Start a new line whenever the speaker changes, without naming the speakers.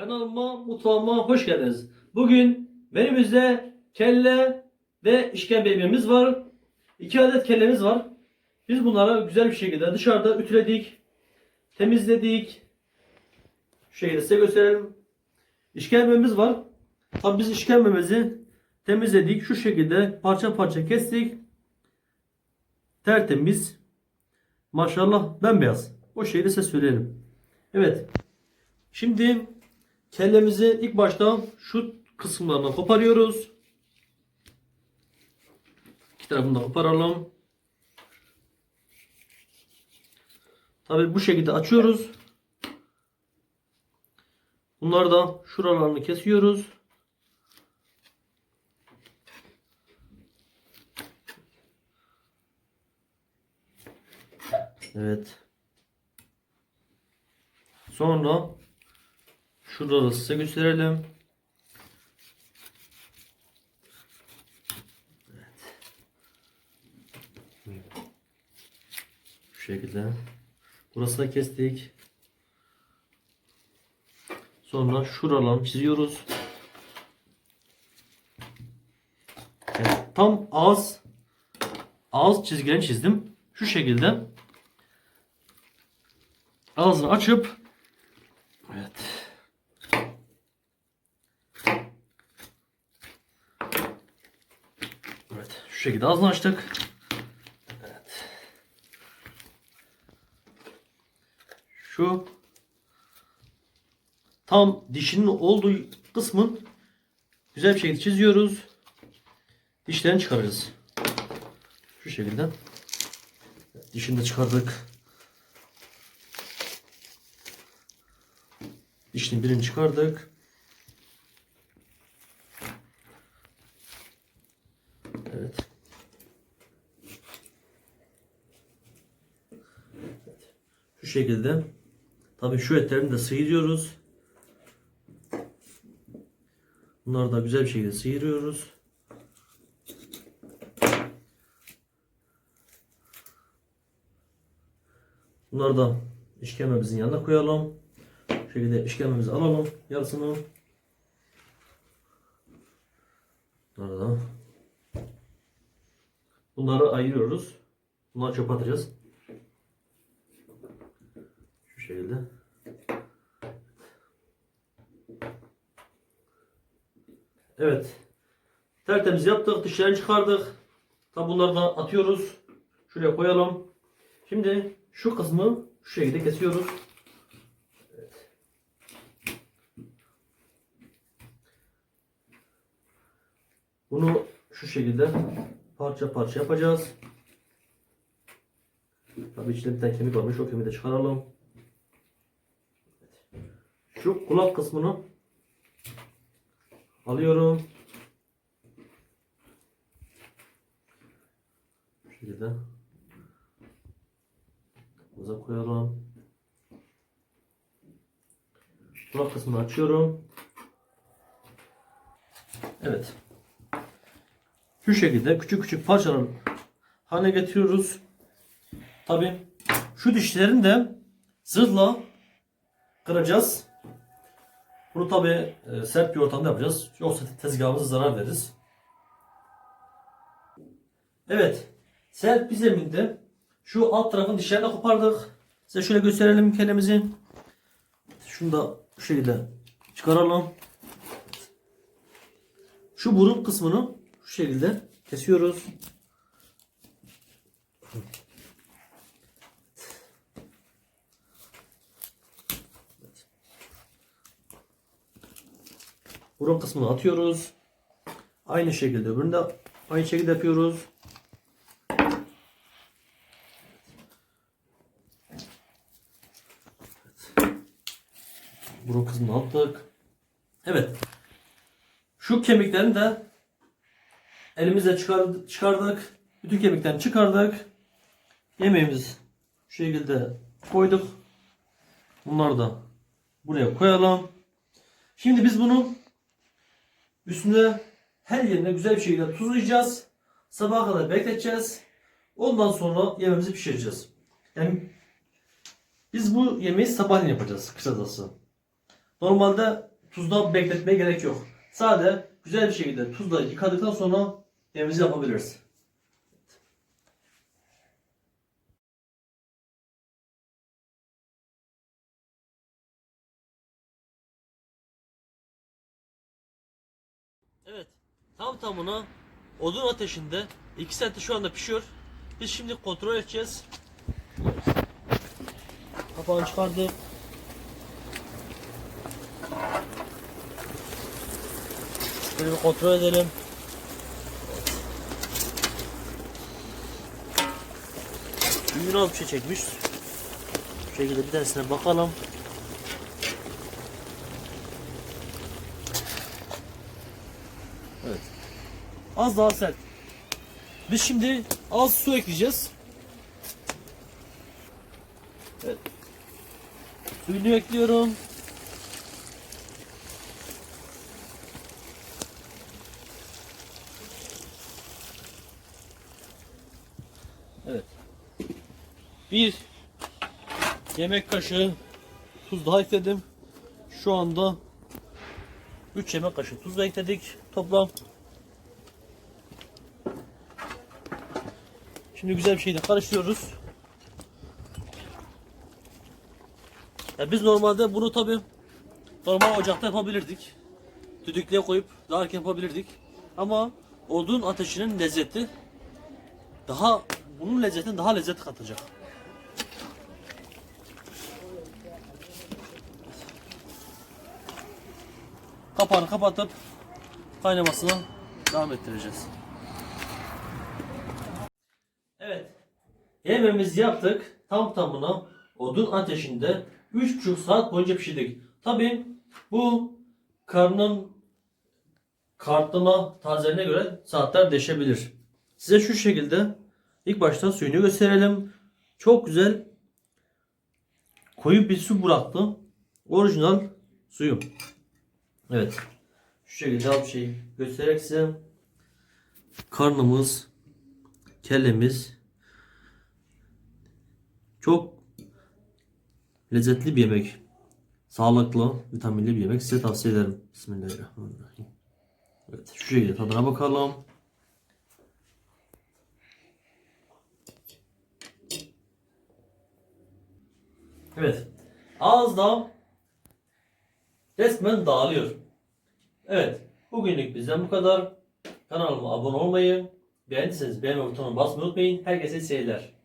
Kanalıma, mutfağıma hoş geldiniz. Bugün menümüzde kelle ve işkembe yemeğimiz var. İki adet kellemiz var. Biz bunları güzel bir şekilde dışarıda ütüledik, temizledik. Şu şekilde size gösterelim. İşkembemiz var. Tabi biz işkembemizi temizledik. Şu şekilde parça parça kestik. Tertemiz. Maşallah bembeyaz. O şeyi de size söyleyelim. Evet. Şimdi kellemizi ilk başta şu kısımlarından koparıyoruz. İki tarafını da koparalım. Tabi bu şekilde açıyoruz. Bunları da şuralarını kesiyoruz. Evet. Sonra şurada size gösterelim. Evet. Şu şekilde. Burasını kestik. Sonra şuralarını çiziyoruz. Evet, tam ağız ağız çizgilerini çizdim. Şu şekilde ağzını açıp evet Evet şu şekilde ağzını açtık. Evet. Şu tam dişinin olduğu kısmın güzel bir şekilde çiziyoruz. Dişlerini çıkarırız. Şu şekilde. Dişini de çıkardık. Dişini birini çıkardık. Şekilde. Tabii şu etlerini de sıyırıyoruz. Bunları da güzel bir şekilde sıyırıyoruz. Bunları da işkembemizin yanına koyalım. Şu şekilde işkembemizi alalım. Yarısını. Bunları. Bunları ayırıyoruz. Bunları çöpe atacağız. Şekilde. Evet. Tertemiz yaptık. Dişlerini çıkardık. Tabi bunları da atıyoruz. Şuraya koyalım. Şimdi şu kısmı şu şekilde kesiyoruz. Evet. Bunu şu şekilde parça parça yapacağız. Tabii içinde bir tane kemik varmış. O kemiği de çıkaralım. Şu kulak kısmını alıyorum. Bu şekilde. Buza koyalım. Kulak kısmını açıyorum. Evet. Şu şekilde küçük küçük parçalar haline getiriyoruz. Tabi şu dişlerini de zırhla kıracağız. Bunu tabi e, sert bir ortamda yapacağız. Yoksa tezgahımıza zarar veririz. Evet. Sert bir zeminde şu alt tarafın dişlerini kopardık. Size şöyle gösterelim kellemizi. Şunu da şu şekilde çıkaralım. Şu burun kısmını şu şekilde kesiyoruz. Burun kısmını atıyoruz. Aynı şekilde öbürünü de aynı şekilde yapıyoruz. Burun kısmını attık. Evet. Şu kemiklerini de elimizle çıkar- çıkardık. Bütün kemiklerini çıkardık. Yemeğimizi şu şekilde koyduk. Bunları da buraya koyalım. Şimdi biz bunu üstüne her yerine güzel bir şekilde tuzlayacağız. Sabaha kadar bekleteceğiz. Ondan sonra yemeğimizi pişireceğiz. Yani biz bu yemeği sabahleyin yapacağız kısacası. Normalde tuzda bekletmeye gerek yok. Sade güzel bir şekilde tuzla yıkadıktan sonra temizliği yapabiliriz. Evet. Tam tamına odun ateşinde 2 saatte şu anda pişiyor. Biz şimdi kontrol edeceğiz. Kapağını çıkardık. Şöyle bir kontrol edelim. Az bir şey çekmiş. Bu şekilde bir tanesine bakalım. Evet. Az daha sert. Biz şimdi az su ekleyeceğiz. Evet. Suyunu ekliyorum. Evet. Bir yemek kaşığı tuz daha ekledim. Şu anda 3 yemek kaşığı tuz ekledik toplam. Şimdi güzel bir şekilde karıştırıyoruz. Ya biz normalde bunu tabi normal ocakta yapabilirdik. Düdüklüye koyup daha erken yapabilirdik. Ama odun ateşinin lezzeti daha bunun lezzetine daha lezzet katacak. Kapağını kapatıp kaynamasına devam ettireceğiz. Evet. Yemeğimizi yaptık. Tam tamına odun ateşinde 3,5 saat boyunca pişirdik. Tabi bu karnın kartlama tazeline göre saatler değişebilir. Size şu şekilde ilk başta suyunu gösterelim. Çok güzel koyu bir su bıraktı. Orijinal suyu. Evet. Şu şekilde bir şey göstererek size karnımız, kellemiz çok lezzetli bir yemek. Sağlıklı, vitaminli bir yemek. Size tavsiye ederim. Bismillahirrahmanirrahim. Evet, şu şekilde tadına bakalım. Evet. Ağızda resmen dağılıyor. Evet. Bugünlük bizden bu kadar. Kanalıma abone olmayı, beğendiyseniz beğen butonuna basmayı unutmayın. Herkese seyirler.